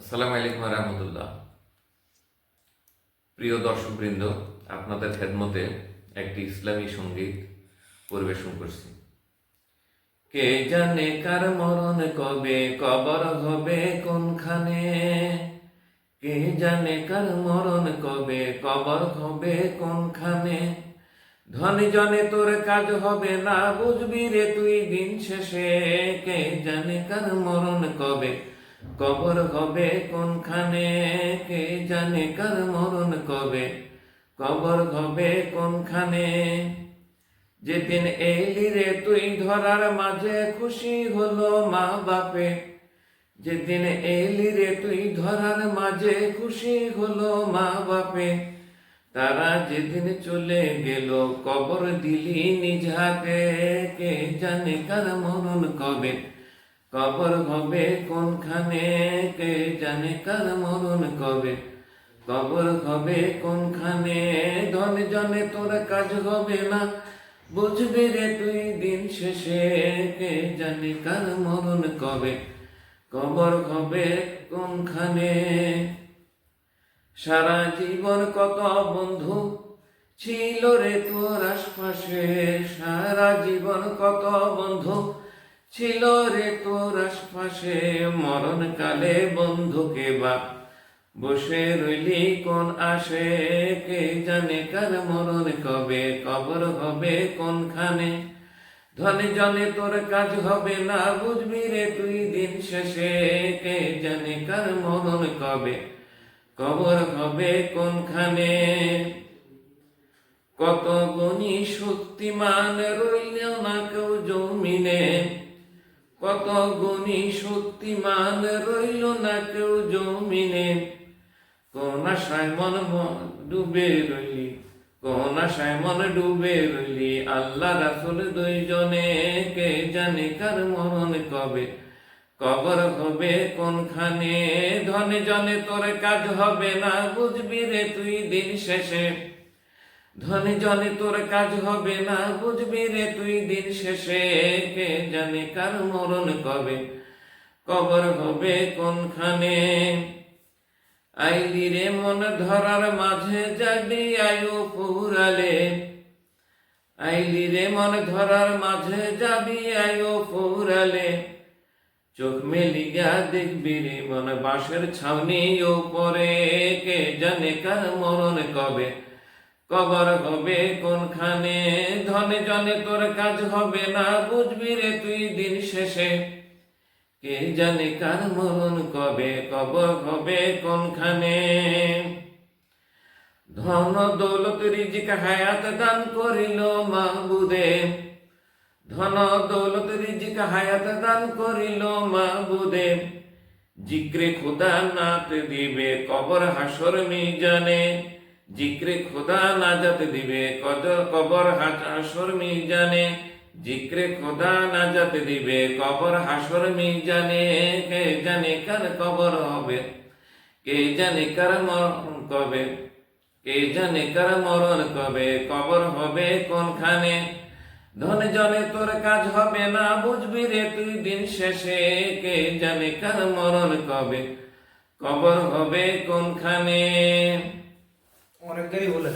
আসসালামু আলাইকুম রহমতুল্লাহ। প্রিয় দর্শকবৃন্দ, আপনাদের খেদমতে একটি ইসলামী সংগীত পরিবেশন করছি। কে জানে কার মরণ কবে, কবর হবে কোনখানে? কে জানে কার মরণ কবে, কবর হবে কোনখানে? ধনী জনে তোর কাজ হবে না, বুঝবি রে তুই দিন শেষে। কে জানে কার মরণ কবে কবর হবে কোনখানে, কে জানে কার মরণ কবে? কবর হবে কোনখানে? যেদিন এলি রে তুই ধরার মাঝে খুশি হলো মা বাপে। যেদিন এলি রে তুই ধরার মাঝে খুশি হলো মা বাপে। তারা যেদিন চলে গেল, কবর দিলি নিজ হাতে, কে জানে কার মরণ কবে? কবর হবে কোনখানে, কে জানে কার মরণ কবে? কবর হবে কোনখানে, ধন জনে তোর কাজ হবে না। বুঝবি রে তুই দিন শেষে, কে জানে কার মরণ কবে? কবর হবে কোনখানে? সারা জীবন কত বন্ধু ছিল রে তোর আশপাশে, সারা জীবন কত বন্ধু ছিল রে তোর আশপাশে মরণ কালে বন্ধুকে বা বসে রইলি কোন আসে, কে জানে কার মরণ কবে, কবর হবে কোনখানে। ধনে জনে তোর কাজ হবে না, বুঝবি রে তুই দিন শেষে, কে জানে কার মরণ কবে, কবর হবে কোনখানে। কত গুণী শক্তিমান রইল না কেউ জমিনে কত গুণী শক্তিমান রইল না কেউ জমিনে? কোন আশায় মন ডুবে রইলি, কোন আশায় মন ডুবে রইলি? আল্লাহ রাসুল দুইজনে কে জানে কার মরণ কবে? কবর হবে কোনখানে? ধনে জনে তোর কাজ হবে না, বুঝবি রে তুই দিন শেষে। ধনে জনে তোর কাজ হবে না, বুঝবি রে তুই দিন শেষে কে জানে কার মরণ কবে, কবর হবে কোনখানে? আইলি রে মন ধরার মাঝে যাবি আয়ু পুরালে আইলি রে মন ধরার মাঝে যাবি আয়ু পুরালে চোখ মেলিয়া দেখবি রে মন বাঁশের ছাউনি উপরে, কে জানে কার মরণ কবে? কবর হবে কোনখানে? ধনে জনে তোর কাজ হবে না, বুঝবি রে তুই দিন শেষে। কে জানে কার মরণ কবে, কবর হবে কোনখানে? ধন দৌলত রিজিক হায়াত দান করিল মাহবুদে। ধন দৌলত রিজিক হায়াত দান করিল মাহবুদে। জিক্রে খুদা নাত দিবে কবর হাসর মিজানে। জিক্রে খুদা নাজাত দিবে কবর হাসর মিজানে। জিক্রে খোদা নাজাত দিবে, কবর হাসর মিজানে। কে জানে কার কবর হবে? কে জানে কার মরণ কবে? কে জানে কার মরণ কবে? কবর হবে কোনখানে? ধনে জনে তোর কাজ হবে না, বুঝবি রে তুই দিন শেষে। কে জানে কার মরণ কবে? কবর হবে কোনখানে? অনেক দেরি বলে